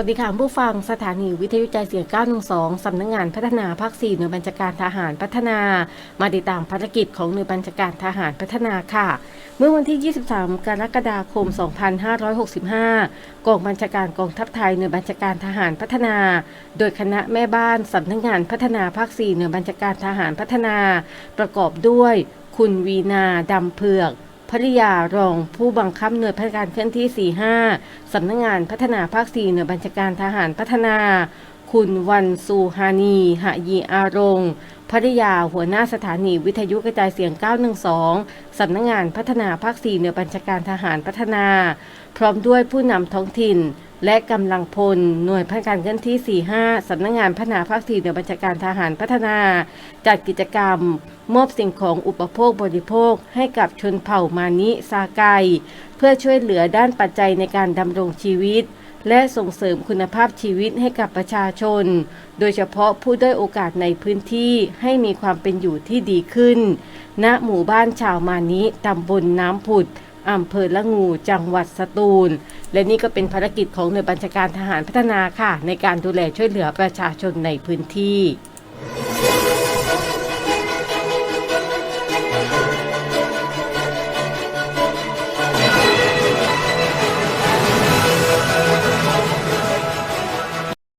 วัสดีค่ะผู้ฟังสถานีวิทยุใจเสียง 912 สำนักงงานพัฒนาภาค 4 หน่วยบัญชาการทหารพัฒนา มาติดตามภารกิจของหน่วยบัญชาการทหารพัฒนาค่ะ เมื่อวันที่ 23 กรกฎาคม 2565 กองบัญชาการกองทัพไทยหน่วยบัญชาการทหารพัฒนา โดยคณะแม่บ้านสำนักงงานพัฒนาภาค 4 หน่วยบัญชาการทหารพัฒนา ประกอบด้วย คุณวีนาดำเผือก ภริยารองผู้บังคับหน่วยพัฒการเคลื่อนที่ 45 สำนักงงานพัฒนาภาค 4 หน่วยบัญชาการทหารพัฒนา คุณวันซูฮานีหะยีอารงภริยาหัวหน้าสถานีวิทยุกระจายเสียง 912 สำนักงงานพัฒนาภาค 4 หน่วยบัญชาการทหารพัฒนา พร้อมด้วยผู้นำท้องถิ่น และกำลังพล หน่วยพัฒการเคลื่อนที่ 45 สำนักงานพัฒนาภาค4หน่วยบัญชาการทหารพัฒนา จัดกิจกรรม มอบสิ่งของอุปโภคบริโภค ให้กับชนเผ่ามานิซาไก เพื่อช่วยเหลือด้านปัจจัยในการดำรงชีวิต และส่งเสริมคุณภาพชีวิตให้กับประชาชน โดยเฉพาะผู้ด้อยโอกาสในพื้นที่ให้มีความเป็นอยู่ที่ดีขึ้น ณ หมู่บ้านชาวมานิตำบลน้ำผุด อำเภอละงู จังหวัดสตูล และนี่ก็เป็นภารกิจของหน่วยบัญชาการทหารพัฒนาค่ะ ในการดูแลช่วยเหลือประชาชนในพื้นที่